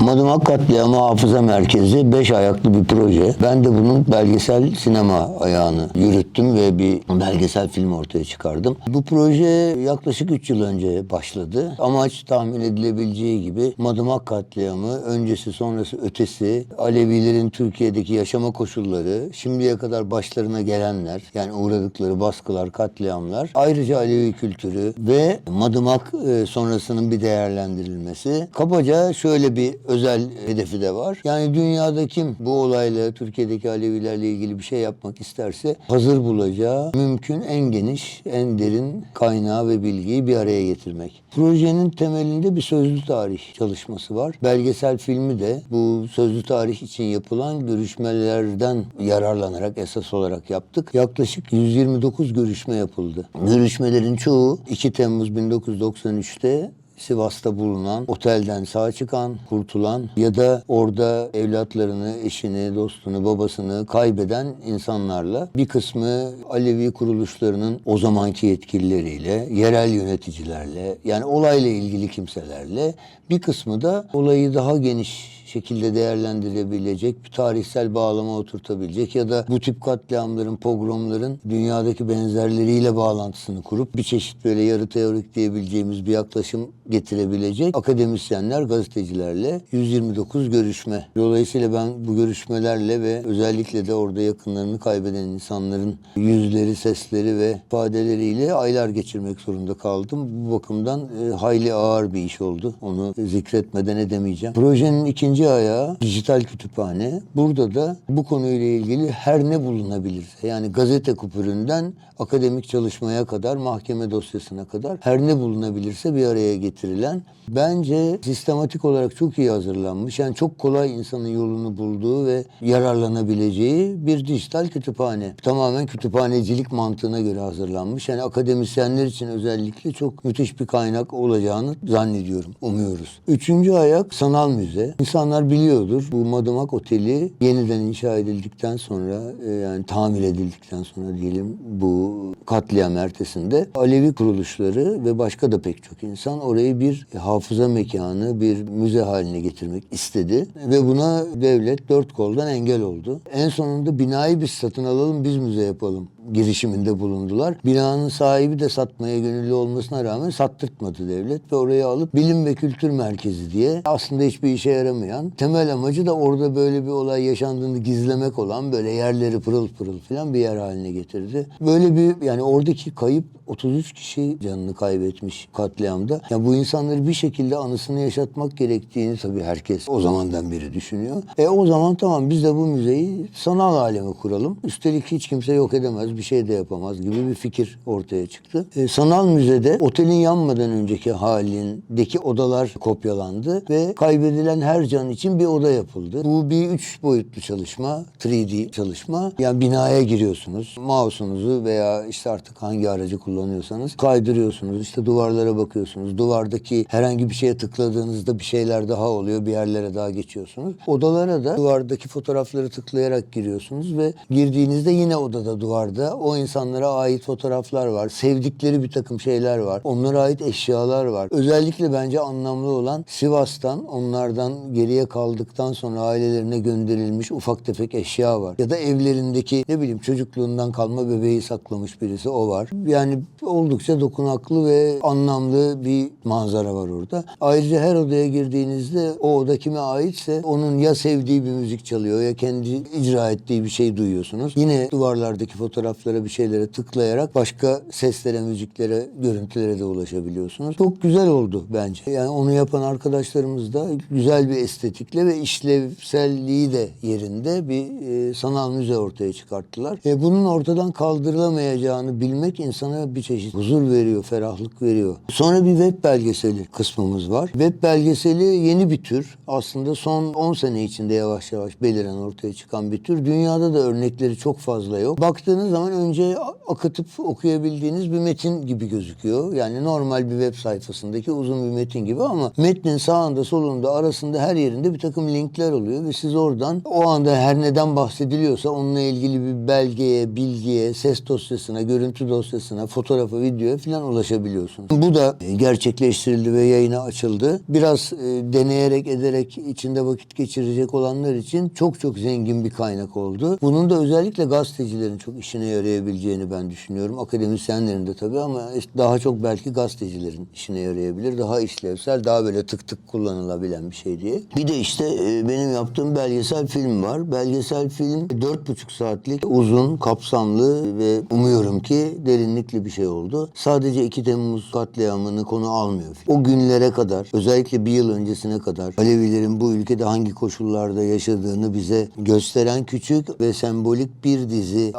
Madımak Katliamı Hafıza Merkezi 5 ayaklı bir proje. Ben de bunun belgesel sinema ayağını yürüttüm ve bir belgesel film ortaya çıkardım. Bu proje yaklaşık 3 yıl önce başladı. Amaç tahmin edilebileceği gibi Madımak Katliamı öncesi sonrası ötesi Alevilerin Türkiye'deki yaşama koşulları, şimdiye kadar başlarına gelenler yani uğradıkları baskılar, katliamlar, ayrıca Alevi kültürü ve Madımak e, sonrasının bir değerlendirilmesi. Kabaca şöyle bir özel hedefi de var. Yani dünyada kim bu olayla Türkiye'deki Alevilerle ilgili bir şey yapmak isterse hazır bulacağı mümkün en geniş, en derin kaynağı ve bilgiyi bir araya getirmek. Projenin temelinde bir sözlü tarih çalışması var. Belgesel filmi de bu sözlü tarih için yapılan görüşmelerden yararlanarak esas olarak yaptık. Yaklaşık 129 görüşme yapıldı. Görüşmelerin çoğu 2 Temmuz 1993'te Sivas'ta bulunan, otelden sağ çıkan, kurtulan ya da orada evlatlarını, eşini, dostunu, babasını kaybeden insanlarla bir kısmı Alevi kuruluşlarının o zamanki yetkilileriyle, yerel yöneticilerle yani olayla ilgili kimselerle bir kısmı da olayı daha geniş şekilde değerlendirebilecek, bir tarihsel bağlama oturtabilecek ya da bu tip katliamların, pogromların dünyadaki benzerleriyle bağlantısını kurup bir çeşit böyle yarı teorik diyebileceğimiz bir yaklaşım getirebilecek akademisyenler, gazetecilerle 129 görüşme. Dolayısıyla ben bu görüşmelerle ve özellikle de orada yakınlarını kaybeden insanların yüzleri, sesleri ve ifadeleriyle aylar geçirmek zorunda kaldım. Bu bakımdan e, hayli ağır bir iş oldu. Onu zikretmeden edemeyeceğim. Projenin ikinci ayağı dijital kütüphane. Burada da bu konuyla ilgili her ne bulunabilirse yani gazete kupüründen akademik çalışmaya kadar mahkeme dosyasına kadar her ne bulunabilirse bir araya getirilen bence sistematik olarak çok iyi hazırlanmış. Yani çok kolay insanın yolunu bulduğu ve yararlanabileceği bir dijital kütüphane. Tamamen kütüphanecilik mantığına göre hazırlanmış. Yani akademisyenler için özellikle çok müthiş bir kaynak olacağını zannediyorum, umuyoruz. Üçüncü ayak sanal müze. İnsanlar biliyordur bu Madımak Oteli yeniden inşa edildikten sonra e, yani tamir edildikten sonra diyelim bu katliam ertesinde Alevi kuruluşları ve başka da pek çok insan orayı bir hafıza mekanı, bir müze haline getirmek istedi. Ve buna devlet dört koldan engel oldu. En sonunda binayı biz satın alalım, biz müze yapalım girişiminde bulundular. Binanın sahibi de satmaya gönüllü olmasına rağmen sattırtmadı devlet ve orayı alıp bilim ve kültür merkezi diye aslında hiçbir işe yaramayan temel amacı da orada böyle bir olay yaşandığını gizlemek olan böyle yerleri pırıl pırıl falan bir yer haline getirdi. Böyle bir yani oradaki kayıp 33 kişi canını kaybetmiş katliamda. Yani bu insanları bir şekilde anısını yaşatmak gerektiğini tabii herkes o zamandan beri düşünüyor. E o zaman tamam biz de bu müzeyi sanal aleme kuralım. Üstelik hiç kimse yok edemez, bir şey de yapamaz gibi bir fikir ortaya çıktı. E, sanal müzede otelin yanmadan önceki halindeki odalar kopyalandı ve kaybedilen her can için bir oda yapıldı. Bu bir üç boyutlu çalışma, 3D çalışma. Yani binaya giriyorsunuz, mouse'unuzu veya işte artık hangi aracı kullanıyorsanız kaydırıyorsunuz. İşte duvarlara bakıyorsunuz. Duvardaki herhangi bir şeye tıkladığınızda bir şeyler daha oluyor. Bir yerlere daha geçiyorsunuz. Odalara da duvardaki fotoğrafları tıklayarak giriyorsunuz ve girdiğinizde yine odada duvarda o insanlara ait fotoğraflar var. Sevdikleri bir takım şeyler var. Onlara ait eşyalar var. Özellikle bence anlamlı olan Sivas'tan onlardan geriye kaldıktan sonra ailelerine gönderilmiş ufak tefek eşya var. Ya da evlerindeki ne bileyim çocukluğundan kalma bebeği saklamış birisi o var. Yani oldukça dokunaklı ve anlamlı bir manzara var orada. Ayrıca her odaya girdiğinizde o oda kime aitse onun ya sevdiği bir müzik çalıyor ya kendi icra ettiği bir şey duyuyorsunuz. Yine duvarlardaki fotoğraflara bir şeylere tıklayarak başka seslere, müziklere, görüntülere de ulaşabiliyorsunuz. Çok güzel oldu bence. Yani onu yapan arkadaşlarımız da güzel bir estetikle ve işlevselliği de yerinde bir e, sanal müze ortaya çıkarttılar. E, bunun ortadan kaldırılamayacağını bilmek insana bir çeşit huzur veriyor, ferahlık veriyor. Sonra bir web belgeseli kısmımız var. Web belgeseli yeni bir tür. Aslında son 10 sene içinde yavaş yavaş beliren ortaya çıkan bir tür. Dünyada da örnekleri çok fazla yok. Baktığınız zaman zaman önce akıtıp okuyabildiğiniz bir metin gibi gözüküyor. Yani normal bir web sayfasındaki uzun bir metin gibi ama metnin sağında solunda arasında her yerinde bir takım linkler oluyor ve siz oradan o anda her neden bahsediliyorsa onunla ilgili bir belgeye, bilgiye, ses dosyasına, görüntü dosyasına, fotoğrafa, videoya falan ulaşabiliyorsunuz. Bu da gerçekleştirildi ve yayına açıldı. Biraz e, deneyerek ederek içinde vakit geçirecek olanlar için çok çok zengin bir kaynak oldu. Bunun da özellikle gazetecilerin çok işine yarayabileceğini ben düşünüyorum. Akademisyenlerin de tabii ama işte daha çok belki gazetecilerin işine yarayabilir. Daha işlevsel, daha böyle tık tık kullanılabilen bir şey diye. Bir de işte e, benim yaptığım belgesel film var. Belgesel film dört buçuk saatlik uzun, kapsamlı ve umuyorum ki derinlikli bir şey oldu. Sadece 2 Temmuz katliamını konu almıyor. O günlere kadar, özellikle bir yıl öncesine kadar Alevilerin bu ülkede hangi koşullarda yaşadığını bize gösteren küçük ve sembolik bir dizi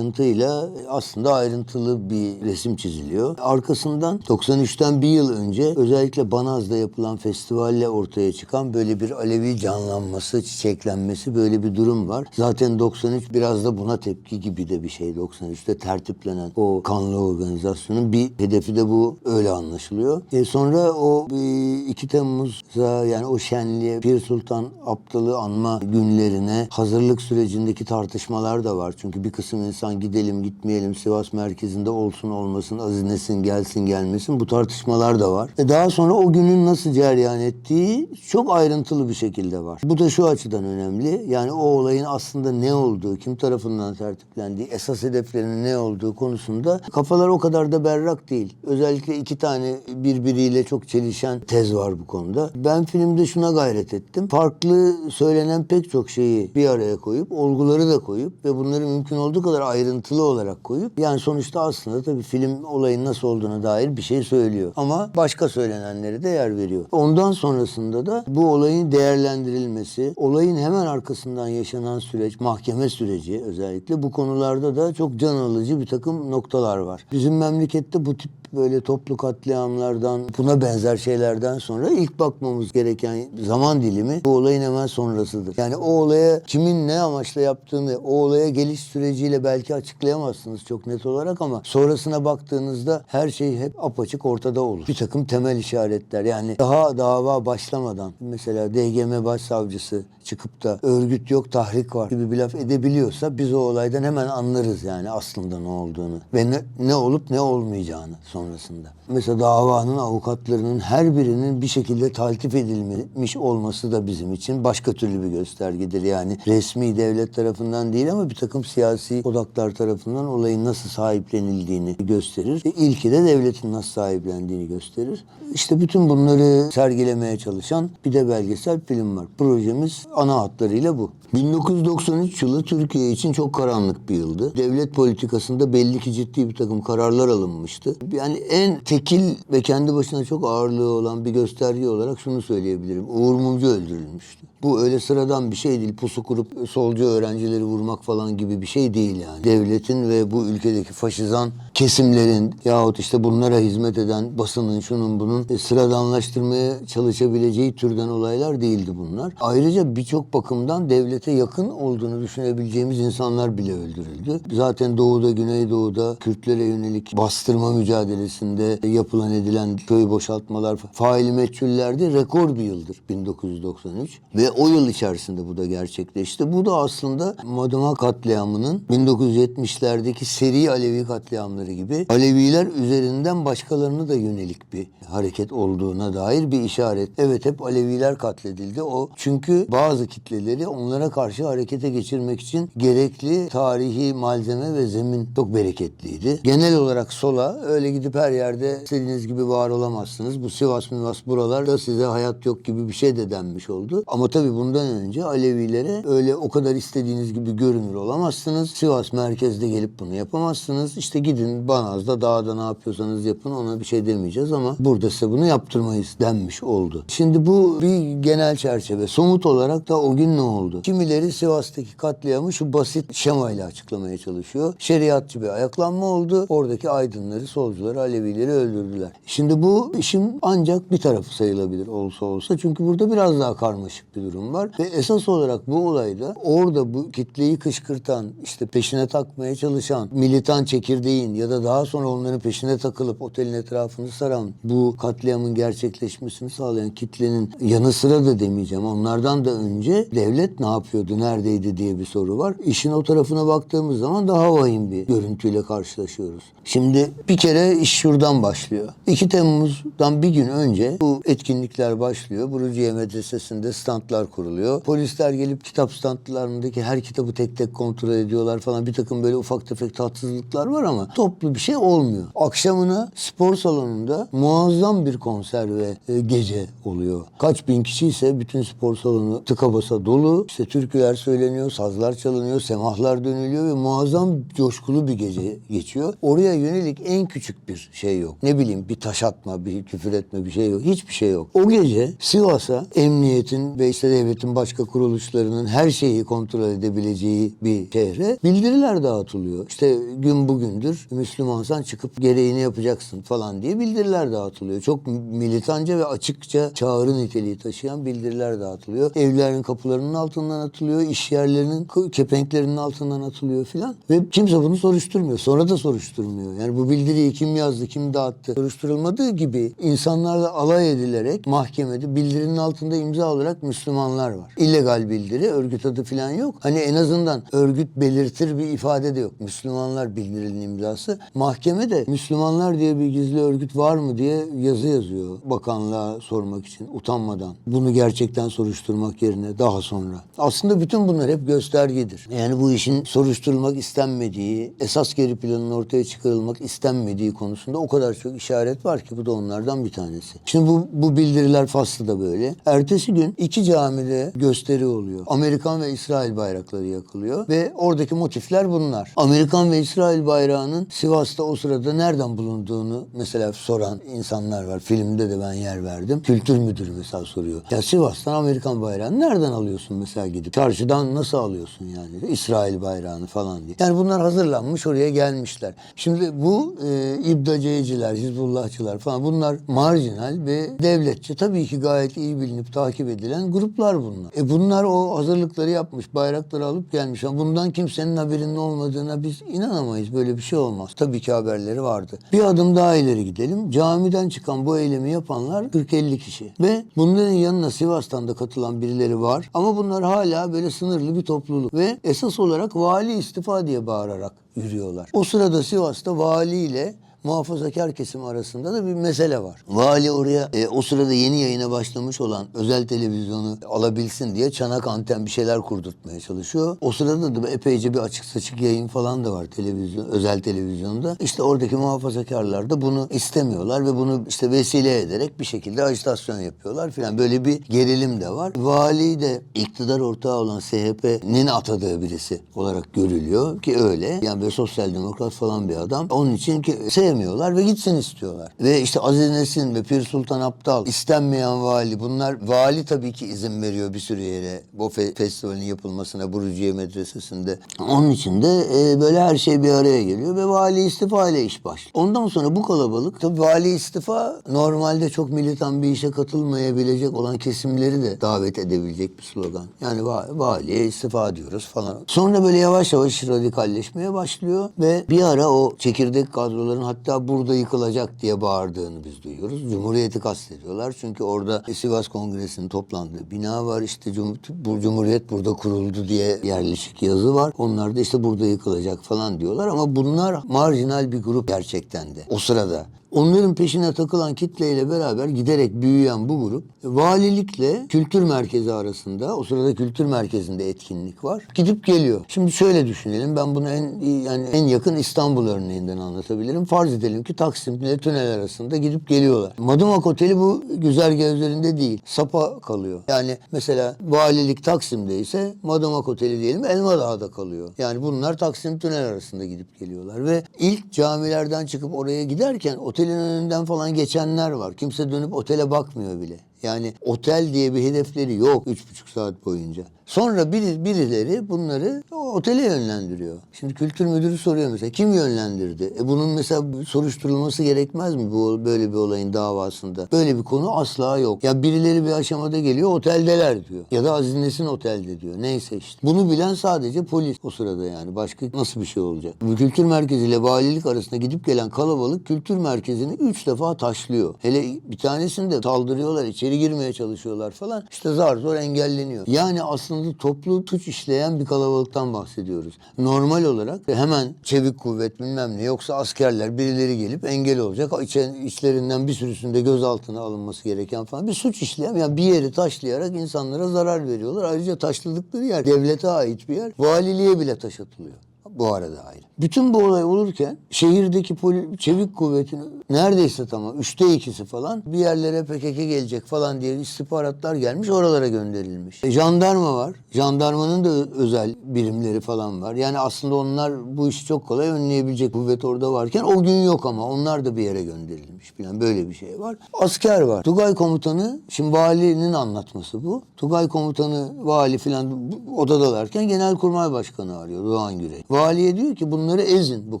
ayrıntıyla aslında ayrıntılı bir resim çiziliyor. Arkasından 93'ten bir yıl önce özellikle Banaz'da yapılan festivalle ortaya çıkan böyle bir Alevi canlanması, çiçeklenmesi böyle bir durum var. Zaten 93 biraz da buna tepki gibi de bir şey. 93'te tertiplenen o kanlı organizasyonun bir hedefi de bu öyle anlaşılıyor. E sonra o e, 2 Temmuz'a yani o şenliğe Pir Sultan Abdal'ı anma günlerine hazırlık sürecindeki tartışmalar da var. Çünkü bir kısım insan gidelim gitmeyelim Sivas merkezinde olsun olmasın azinesin gelsin gelmesin bu tartışmalar da var. E daha sonra o günün nasıl cereyan ettiği çok ayrıntılı bir şekilde var. Bu da şu açıdan önemli. Yani o olayın aslında ne olduğu, kim tarafından tertiplendiği, esas hedeflerinin ne olduğu konusunda kafalar o kadar da berrak değil. Özellikle iki tane birbiriyle çok çelişen tez var bu konuda. Ben filmde şuna gayret ettim. Farklı söylenen pek çok şeyi bir araya koyup, olguları da koyup ve bunları mümkün olduğu kadar ayrıntılı olarak koyup yani sonuçta aslında tabii film olayın nasıl olduğuna dair bir şey söylüyor. Ama başka söylenenlere de yer veriyor. Ondan sonrasında da bu olayın değerlendirilmesi, olayın hemen arkasından yaşanan süreç, mahkeme süreci özellikle bu konularda da çok can alıcı bir takım noktalar var. Bizim memlekette bu tip böyle toplu katliamlardan, buna benzer şeylerden sonra ilk bakmamız gereken zaman dilimi bu olayın hemen sonrasıdır. Yani o olaya kimin ne amaçla yaptığını, o olaya geliş süreciyle belki açıklayamazsınız çok net olarak ama sonrasına baktığınızda her şey hep apaçık ortada olur. Bir takım temel işaretler yani daha dava başlamadan mesela DGM Başsavcısı çıkıp da örgüt yok tahrik var gibi bir laf edebiliyorsa biz o olaydan hemen anlarız yani aslında ne olduğunu ve ne, ne olup ne olmayacağını sonrasında. Mesela davanın avukatlarının her birinin bir şekilde taltif edilmiş olması da bizim için başka türlü bir göstergedir. Yani resmi devlet tarafından değil ama bir takım siyasi odaklar tarafından olayın nasıl sahiplenildiğini gösterir. E, de devletin nasıl sahiplendiğini gösterir. İşte bütün bunları sergilemeye çalışan bir de belgesel film var. Projemiz ana hatlarıyla bu. 1993 yılı Türkiye için çok karanlık bir yıldı. Devlet politikasında belli ki ciddi bir takım kararlar alınmıştı. Yani en tekil ve kendi başına çok ağırlığı olan bir gösterge olarak şunu söyleyebilirim. Uğur Mumcu öldürülmüştü. Bu öyle sıradan bir şey değil. Pusu kurup solcu öğrencileri vurmak falan gibi bir şey değil yani. Devletin ve bu ülkedeki faşizan kesimlerin yahut işte bunlara hizmet eden basının şunun bunun e, sıradanlaştırmaya çalışabileceği türden olaylar değildi bunlar. Ayrıca birçok bakımdan devlete yakın olduğunu düşünebileceğimiz insanlar bile öldürüldü. Zaten doğuda, güneydoğuda Kürtlere yönelik bastırma mücadelesinde yapılan edilen köy boşaltmalar faili meçhullerde rekor bir yıldır 1993 ve o yıl içerisinde bu da gerçekleşti. Bu da aslında Madıma katliamının 1970'lerdeki seri Alevi katliamları gibi Aleviler üzerinden başkalarına da yönelik bir hareket olduğuna dair bir işaret. Evet hep Aleviler katledildi. O çünkü bazı kitleleri onlara karşı harekete geçirmek için gerekli tarihi malzeme ve zemin çok bereketliydi. Genel olarak sola öyle gidip her yerde istediğiniz gibi var olamazsınız. Bu Sivas Mivas buralarda size hayat yok gibi bir şey de denmiş oldu. Ama tabii bundan önce Alevilere öyle o kadar istediğiniz gibi görünür olamazsınız. Sivas merkezde gelip bunu yapamazsınız. İşte gidin Banaz'da dağda ne yapıyorsanız yapın ona bir şey demeyeceğiz ama burada size bunu yaptırmayız denmiş oldu. Şimdi bu bir genel çerçeve. Somut olarak da o gün ne oldu? Kimileri Sivas'taki katliamı şu basit şemayla açıklamaya çalışıyor. Şeriatçı bir ayaklanma oldu. Oradaki aydınları, solcuları, Alevileri öldürdüler. Şimdi bu işin ancak bir tarafı sayılabilir olsa olsa. Çünkü burada biraz daha karmaşık bir durum durum var. Ve esas olarak bu olayda orada bu kitleyi kışkırtan, işte peşine takmaya çalışan militan çekirdeğin ya da daha sonra onların peşine takılıp otelin etrafını saran bu katliamın gerçekleşmesini sağlayan kitlenin yanı sıra da demeyeceğim. Onlardan da önce devlet ne yapıyordu, neredeydi diye bir soru var. İşin o tarafına baktığımız zaman daha vahim bir görüntüyle karşılaşıyoruz. Şimdi bir kere iş şuradan başlıyor. 2 Temmuz'dan bir gün önce bu etkinlikler başlıyor. Buruciye Medresesi'nde standlar kuruluyor. Polisler gelip kitap standlarındaki her kitabı tek tek kontrol ediyorlar falan. Bir takım böyle ufak tefek tatsızlıklar var ama toplu bir şey olmuyor. Akşamına spor salonunda muazzam bir konser ve e, gece oluyor. Kaç bin kişi ise bütün spor salonu tıka basa dolu. İşte türküler söyleniyor, sazlar çalınıyor, semahlar dönülüyor ve muazzam coşkulu bir gece geçiyor. Oraya yönelik en küçük bir şey yok. Ne bileyim bir taş atma, bir küfür etme bir şey yok. Hiçbir şey yok. O gece Sivas'a emniyetin ve devletin başka kuruluşlarının her şeyi kontrol edebileceği bir şehre bildiriler dağıtılıyor. İşte gün bugündür Müslümansan çıkıp gereğini yapacaksın falan diye bildiriler dağıtılıyor. Çok militanca ve açıkça çağrı niteliği taşıyan bildiriler dağıtılıyor. Evlerin kapılarının altından atılıyor, iş yerlerinin kepenklerinin altından atılıyor filan. Ve kimse bunu soruşturmuyor. Sonra da soruşturmuyor. Yani bu bildiriyi kim yazdı, kim dağıttı soruşturulmadığı gibi insanlarla alay edilerek mahkemede bildirinin altında imza olarak Müslümanlar var. İllegal bildiri, örgüt adı filan yok. Hani en azından örgüt belirtir bir ifade de yok. Müslümanlar bildirinin imzası. Mahkeme de Müslümanlar diye bir gizli örgüt var mı diye yazı yazıyor bakanlığa sormak için utanmadan. Bunu gerçekten soruşturmak yerine daha sonra. Aslında bütün bunlar hep göstergedir. Yani bu işin soruşturulmak istenmediği, esas geri planın ortaya çıkarılmak istenmediği konusunda o kadar çok işaret var ki bu da onlardan bir tanesi. Şimdi bu, bu bildiriler faslı da böyle. Ertesi gün iki camide gösteri oluyor. Amerikan ve İsrail bayrakları yakılıyor ve oradaki motifler bunlar. Amerikan ve İsrail bayrağının Sivas'ta o sırada nereden bulunduğunu mesela soran insanlar var. Filmde de ben yer verdim. Kültür müdürü mesela soruyor. Ya Sivas'tan Amerikan bayrağını nereden alıyorsun mesela gidip? Çarşıdan nasıl alıyorsun yani? İsrail bayrağını falan diye. Yani bunlar hazırlanmış oraya gelmişler. Şimdi bu e, İbdaceyciler, Hizbullahçılar falan bunlar marjinal ve devletçi tabii ki gayet iyi bilinip takip edilen gruplar bunlar. E bunlar o hazırlıkları yapmış, bayrakları alıp gelmiş. Ama bundan kimsenin haberinin olmadığına biz inanamayız. Böyle bir şey olmaz. Tabii ki haberleri vardı. Bir adım daha ileri gidelim. Camiden çıkan bu eylemi yapanlar 40-50 kişi. Ve bunların yanına Sivas'tan da katılan birileri var. Ama bunlar hala böyle sınırlı bir topluluk. Ve esas olarak vali istifa diye bağırarak yürüyorlar. O sırada Sivas'ta valiyle muhafazakar kesim arasında da bir mesele var. Vali oraya e, o sırada yeni yayına başlamış olan özel televizyonu alabilsin diye çanak anten bir şeyler kurdurtmaya çalışıyor. O sırada da epeyce bir açık saçık yayın falan da var televizyon, özel televizyonda. İşte oradaki muhafazakarlar da bunu istemiyorlar ve bunu işte vesile ederek bir şekilde ajitasyon yapıyorlar filan. Böyle bir gerilim de var. Vali de iktidar ortağı olan SHP'nin atadığı birisi olarak görülüyor ki öyle. Yani böyle sosyal demokrat falan bir adam. Onun için ki sevmiyorlar ve gitsin istiyorlar. Ve işte Aziz Nesin ve Pir Sultan Abdal istenmeyen vali bunlar vali tabii ki izin veriyor bir sürü yere bu fe- festivalin yapılmasına Buruciye Medresesi'nde. Onun için de e, böyle her şey bir araya geliyor ve vali istifa ile iş başlıyor. Ondan sonra bu kalabalık tabii vali istifa normalde çok militan bir işe katılmayabilecek olan kesimleri de davet edebilecek bir slogan. Yani va- valiye istifa diyoruz falan. Sonra böyle yavaş yavaş radikalleşmeye başlıyor ve bir ara o çekirdek kadroların hatta burada yıkılacak diye bağırdığını biz duyuyoruz. Cumhuriyeti kastediyorlar. Çünkü orada Sivas Kongresi'nin toplandığı bina var. İşte bu Cumhuriyet burada kuruldu diye yerleşik yazı var. Onlar da işte burada yıkılacak falan diyorlar ama bunlar marjinal bir grup gerçekten de. O sırada Onların peşine takılan kitleyle beraber giderek büyüyen bu grup valilikle kültür merkezi arasında o sırada kültür merkezinde etkinlik var. Gidip geliyor. Şimdi şöyle düşünelim ben bunu en yani en yakın İstanbul örneğinden anlatabilirim. Farz edelim ki Taksim ile Tünel arasında gidip geliyorlar. Madımak Oteli bu güzergah üzerinde değil. Sapa kalıyor. Yani mesela valilik Taksim'de ise Madımak Oteli diyelim Elmadağ'da kalıyor. Yani bunlar Taksim Tünel arasında gidip geliyorlar ve ilk camilerden çıkıp oraya giderken otelin önünden falan geçenler var. Kimse dönüp otele bakmıyor bile. Yani otel diye bir hedefleri yok üç buçuk saat boyunca. Sonra biri, birileri bunları otele yönlendiriyor. Şimdi kültür müdürü soruyor mesela kim yönlendirdi? E bunun mesela soruşturulması gerekmez mi bu böyle bir olayın davasında? Böyle bir konu asla yok. Ya birileri bir aşamada geliyor oteldeler diyor. Ya da Aziz Nesin otelde diyor. Neyse işte. Bunu bilen sadece polis o sırada yani. Başka nasıl bir şey olacak? Bu kültür merkezi ile valilik arasında gidip gelen kalabalık kültür merkezini üç defa taşlıyor. Hele bir tanesinde saldırıyorlar, içeri girmeye çalışıyorlar falan. İşte zar zor engelleniyor. Yani aslında toplu suç işleyen bir kalabalıktan bahsediyoruz. Normal olarak hemen çevik kuvvet bilmem ne yoksa askerler birileri gelip engel olacak. İçen, içlerinden bir sürüsünde gözaltına alınması gereken falan bir suç işleyen yani bir yeri taşlayarak insanlara zarar veriyorlar. Ayrıca taşladıkları yer devlete ait bir yer. Valiliğe bile taş atılıyor. Bu arada ayrı. Bütün bu olay olurken şehirdeki poli, çevik kuvvetin neredeyse tamam üçte ikisi falan bir yerlere PKK gelecek falan diye istihbaratlar gelmiş oralara gönderilmiş. E, jandarma var. Jandarmanın da özel birimleri falan var. Yani aslında onlar bu işi çok kolay önleyebilecek kuvvet orada varken o gün yok ama onlar da bir yere gönderilmiş falan böyle bir şey var. Asker var. Tugay komutanı şimdi valinin anlatması bu. Tugay komutanı vali falan odadalarken genelkurmay başkanı arıyor Doğan Gürey. Valiye diyor ki bunları ezin bu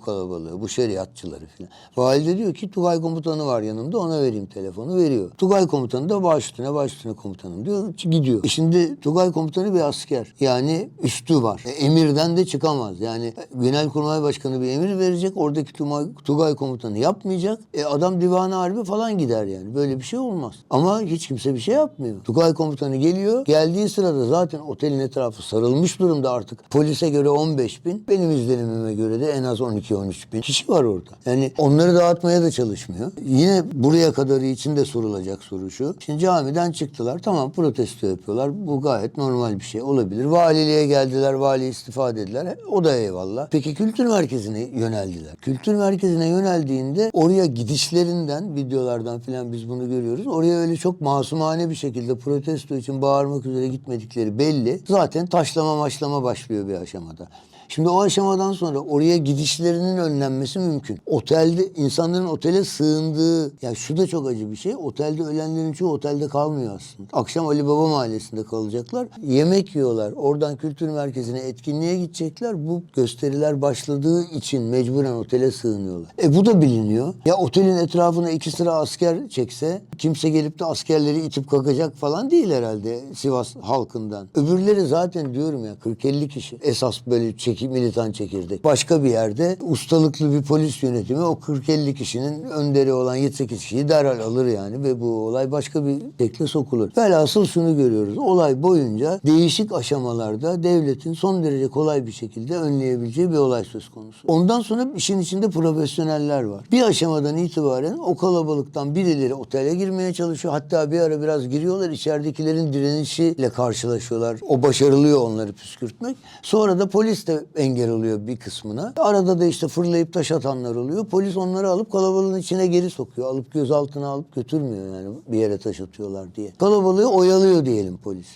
kalabalığı, bu şeriatçıları falan. Vali de diyor ki Tugay komutanı var yanımda ona vereyim telefonu veriyor. Tugay komutanı da baş üstüne baş üstüne komutanım diyor gidiyor. E şimdi Tugay komutanı bir asker. Yani üstü var. E, emirden de çıkamaz. Yani genelkurmay başkanı bir emir verecek. Oradaki Tugay, komutanı yapmayacak. E adam divana harbi falan gider yani. Böyle bir şey olmaz. Ama hiç kimse bir şey yapmıyor. Tugay komutanı geliyor. Geldiği sırada zaten otelin etrafı sarılmış durumda artık. Polise göre 15 bin. Benim izlenimime göre de en az 12-13 bin kişi var orada. Yani onları dağıtmaya da çalışmıyor. Yine buraya kadarı için de sorulacak soru şu. Şimdi camiden çıktılar. Tamam protesto yapıyorlar. Bu gayet normal bir şey olabilir. Valiliğe geldiler. Vali istifa dediler. E, O da eyvallah. Peki kültür merkezine yöneldiler. Kültür merkezine yöneldiğinde oraya gidişlerinden videolardan filan biz bunu görüyoruz. Oraya öyle çok masumane bir şekilde protesto için bağırmak üzere gitmedikleri belli. Zaten taşlama maçlama başlıyor bir aşamada. Şimdi o aşamadan sonra oraya gidişlerinin önlenmesi mümkün. Otelde insanların otele sığındığı ya şu da çok acı bir şey. Otelde ölenlerin çoğu otelde kalmıyor aslında. Akşam Ali Baba Mahallesi'nde kalacaklar. Yemek yiyorlar. Oradan kültür merkezine etkinliğe gidecekler. Bu gösteriler başladığı için mecburen otele sığınıyorlar. E bu da biliniyor. Ya otelin etrafına iki sıra asker çekse kimse gelip de askerleri itip kakacak falan değil herhalde Sivas halkından. Öbürleri zaten diyorum ya 40-50 kişi esas böyle çeki, militan çekirdek. Başka bir yerde ustalıklı bir polis yönetimi o 40-50 kişinin önderi olan 7-8 kişiyi derhal alır yani ve bu olay başka bir şekle sokulur. Velhasıl şunu görüyoruz. Olay boyunca değişik aşamalarda devletin son derece kolay bir şekilde önleyebileceği bir olay söz konusu. Ondan sonra işin içinde profesyoneller var. Bir aşamadan itibaren o kalabalıktan birileri otele girmeye çalışıyor. Hatta bir ara biraz giriyorlar. içeridekilerin direnişiyle karşılaşıyorlar. O başarılıyor onları püskürtmek. Sonra da polis de engel oluyor bir kısmına. Arada da işte fırlayıp taş atanlar oluyor. Polis onları alıp kalabalığın içine geri sokuyor. Alıp gözaltına alıp götürmüyor yani bir yere taş atıyorlar diye. Kalabalığı oyalıyor diyelim polis.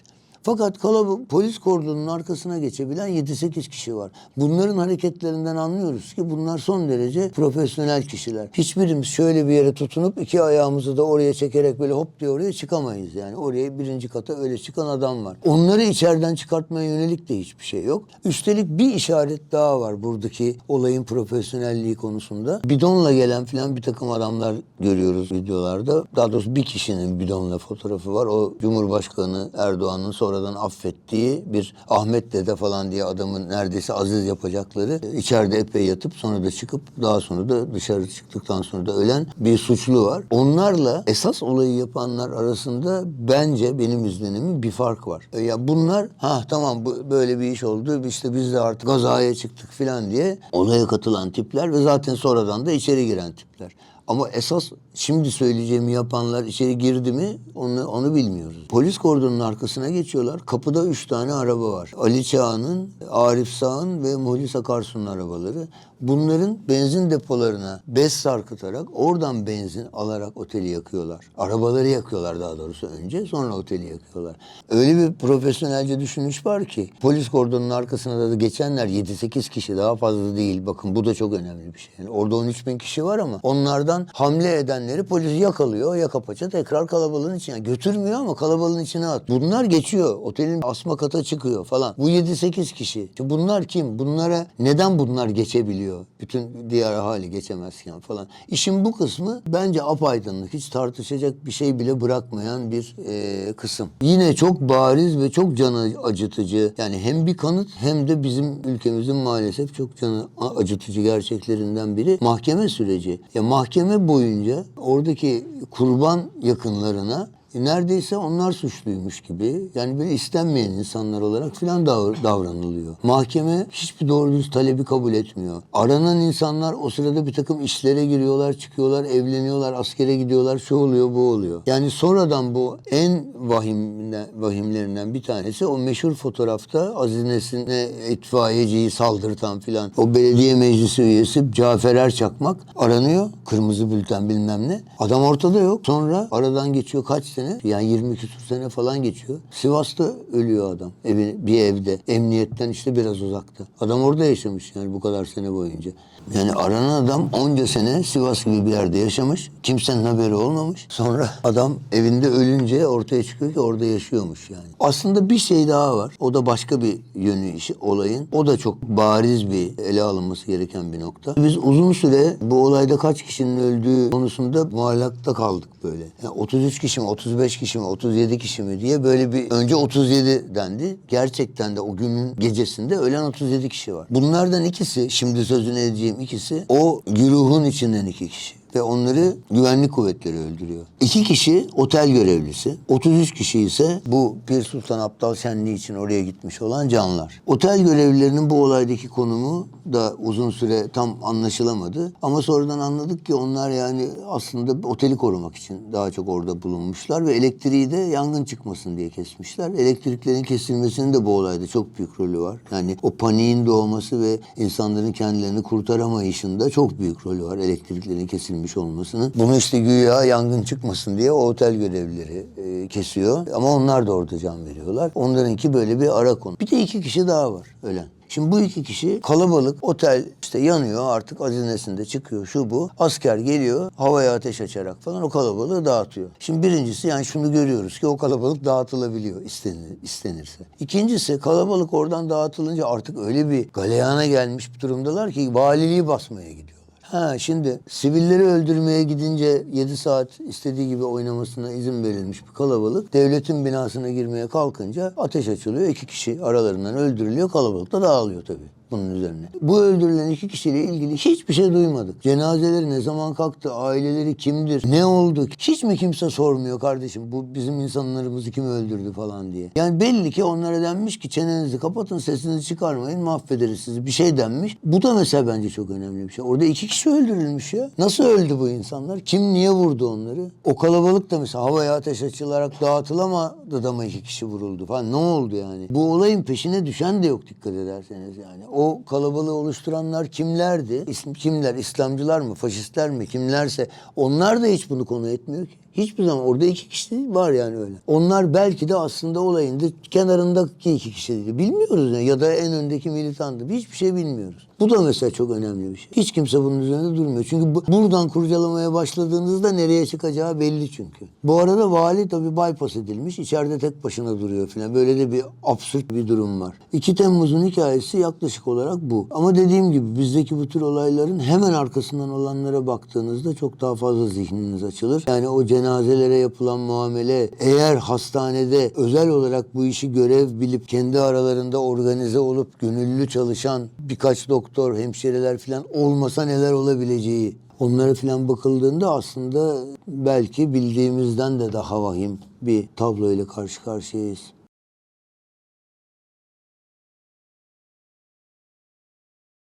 Fakat kalabalık polis kordonunun arkasına geçebilen 7-8 kişi var. Bunların hareketlerinden anlıyoruz ki bunlar son derece profesyonel kişiler. Hiçbirimiz şöyle bir yere tutunup iki ayağımızı da oraya çekerek böyle hop diye oraya çıkamayız. Yani oraya birinci kata öyle çıkan adam var. Onları içeriden çıkartmaya yönelik de hiçbir şey yok. Üstelik bir işaret daha var buradaki olayın profesyonelliği konusunda. Bidonla gelen filan bir takım adamlar görüyoruz videolarda. Daha doğrusu bir kişinin bidonla fotoğrafı var. O Cumhurbaşkanı Erdoğan'ın sonradan affettiği bir Ahmet Dede falan diye adamın neredeyse aziz yapacakları içeride epey yatıp sonra da çıkıp daha sonra da dışarı çıktıktan sonra da ölen bir suçlu var. Onlarla esas olayı yapanlar arasında bence benim izlenimim bir fark var. E Ya bunlar ha tamam bu, böyle bir iş oldu işte biz de artık gazaya çıktık falan diye olaya katılan tipler ve zaten sonradan da içeri giren tipler. Ama esas şimdi söyleyeceğimi yapanlar içeri girdi mi onu, onu bilmiyoruz. Polis kordonunun arkasına geçiyorlar. Kapıda üç tane araba var. Ali Çağan'ın, Arif Sağ'ın ve Muhlis Akarsu'nun arabaları. Bunların benzin depolarına bez sarkıtarak oradan benzin alarak oteli yakıyorlar. Arabaları yakıyorlar daha doğrusu önce sonra oteli yakıyorlar. Öyle bir profesyonelce düşünüş var ki polis kordonunun arkasına da geçenler 7-8 kişi daha fazla değil. Bakın bu da çok önemli bir şey. Yani orada 13 bin kişi var ama onlardan hamle edenleri polis yakalıyor. Yaka paça tekrar kalabalığın içine götürmüyor ama kalabalığın içine at. Bunlar geçiyor. Otelin asma kata çıkıyor falan. Bu 7-8 kişi. Bunlar kim? Bunlara neden bunlar geçebiliyor? Bütün diğer ahali geçemezken falan. İşin bu kısmı bence apaydınlık. Hiç tartışacak bir şey bile bırakmayan bir e, kısım. Yine çok bariz ve çok canı acıtıcı. Yani hem bir kanıt hem de bizim ülkemizin maalesef çok canı acıtıcı gerçeklerinden biri mahkeme süreci. Ya mahkeme boyunca oradaki kurban yakınlarına neredeyse onlar suçluymuş gibi yani böyle istenmeyen insanlar olarak filan davr- davranılıyor. Mahkeme hiçbir doğru düz talebi kabul etmiyor. Aranan insanlar o sırada bir takım işlere giriyorlar, çıkıyorlar, evleniyorlar, askere gidiyorlar, şu oluyor, bu oluyor. Yani sonradan bu en vahimle, vahimlerinden bir tanesi o meşhur fotoğrafta Aziz Nesin'e itfaiyeciyi saldırtan filan o belediye meclisi üyesi Cafer Erçakmak aranıyor. Kırmızı bülten bilmem ne. Adam ortada yok. Sonra aradan geçiyor kaç sene? Yani 20 küsur sene falan geçiyor. Sivas'ta ölüyor adam. Evi, bir evde. Emniyetten işte biraz uzakta. Adam orada yaşamış yani bu kadar sene boyunca. Yani aranan adam onca sene Sivas gibi bir yerde yaşamış. Kimsenin haberi olmamış. Sonra adam evinde ölünce ortaya çıkıyor ki orada yaşıyormuş yani. Aslında bir şey daha var. O da başka bir yönü işi olayın. O da çok bariz bir ele alınması gereken bir nokta. Biz uzun süre bu olayda kaç kişinin öldüğü konusunda muallakta kaldık böyle. Yani 33 kişi mi, 35 kişi mi, 37 kişi mi diye böyle bir önce 37 dendi. Gerçekten de o günün gecesinde ölen 37 kişi var. Bunlardan ikisi şimdi sözünü edeceğim ikisi o güruhun içinden iki kişi ve onları güvenlik kuvvetleri öldürüyor. İki kişi otel görevlisi, 33 kişi ise bu Pir Sultan Abdal Şenliği için oraya gitmiş olan canlar. Otel görevlilerinin bu olaydaki konumu da uzun süre tam anlaşılamadı. Ama sonradan anladık ki onlar yani aslında oteli korumak için daha çok orada bulunmuşlar ve elektriği de yangın çıkmasın diye kesmişler. Elektriklerin kesilmesinin de bu olayda çok büyük rolü var. Yani o paniğin doğması ve insanların kendilerini kurtaramayışında çok büyük rolü var elektriklerin kesilmiş olmasının. Bunu işte güya yangın çıkmasın diye o otel görevlileri e, kesiyor. Ama onlar da orada can veriyorlar. Onlarınki böyle bir ara konu. Bir de iki kişi daha var ölen. Şimdi bu iki kişi kalabalık otel işte yanıyor artık azinesinde çıkıyor şu bu. Asker geliyor havaya ateş açarak falan o kalabalığı dağıtıyor. Şimdi birincisi yani şunu görüyoruz ki o kalabalık dağıtılabiliyor istenir, istenirse. İkincisi kalabalık oradan dağıtılınca artık öyle bir galeyana gelmiş bir durumdalar ki valiliği basmaya gidiyor. Ha şimdi sivilleri öldürmeye gidince 7 saat istediği gibi oynamasına izin verilmiş bir kalabalık devletin binasına girmeye kalkınca ateş açılıyor. iki kişi aralarından öldürülüyor. Kalabalık da dağılıyor tabii bunun üzerine. Bu öldürülen iki kişiyle ilgili hiçbir şey duymadık. Cenazeleri ne zaman kalktı, aileleri kimdir, ne oldu? Hiç mi kimse sormuyor kardeşim bu bizim insanlarımızı kim öldürdü falan diye. Yani belli ki onlara denmiş ki çenenizi kapatın, sesinizi çıkarmayın, mahvederiz sizi. Bir şey denmiş. Bu da mesela bence çok önemli bir şey. Orada iki kişi öldürülmüş ya. Nasıl öldü bu insanlar? Kim niye vurdu onları? O kalabalık da mesela havaya ateş açılarak dağıtılamadı da mı iki kişi vuruldu falan. Ne oldu yani? Bu olayın peşine düşen de yok dikkat ederseniz yani. O kalabalığı oluşturanlar kimlerdi? İsm, kimler? İslamcılar mı? Faşistler mi? Kimlerse onlar da hiç bunu konu etmiyor ki. Hiçbir zaman orada iki kişi var yani öyle. Onlar belki de aslında olayın da kenarındaki iki kişi değil. Bilmiyoruz yani. ya da en öndeki militandı. Hiçbir şey bilmiyoruz. Bu da mesela çok önemli bir şey. Hiç kimse bunun üzerinde durmuyor. Çünkü bu, buradan kurcalamaya başladığınızda nereye çıkacağı belli çünkü. Bu arada vali tabii bypass edilmiş. İçeride tek başına duruyor falan. Böyle de bir absürt bir durum var. 2 Temmuz'un hikayesi yaklaşık olarak bu. Ama dediğim gibi bizdeki bu tür olayların hemen arkasından olanlara baktığınızda çok daha fazla zihniniz açılır. Yani o cenazelere yapılan muamele eğer hastanede özel olarak bu işi görev bilip kendi aralarında organize olup gönüllü çalışan birkaç doktor, hemşireler falan olmasa neler olabileceği Onlara falan bakıldığında aslında belki bildiğimizden de daha vahim bir tablo ile karşı karşıyayız.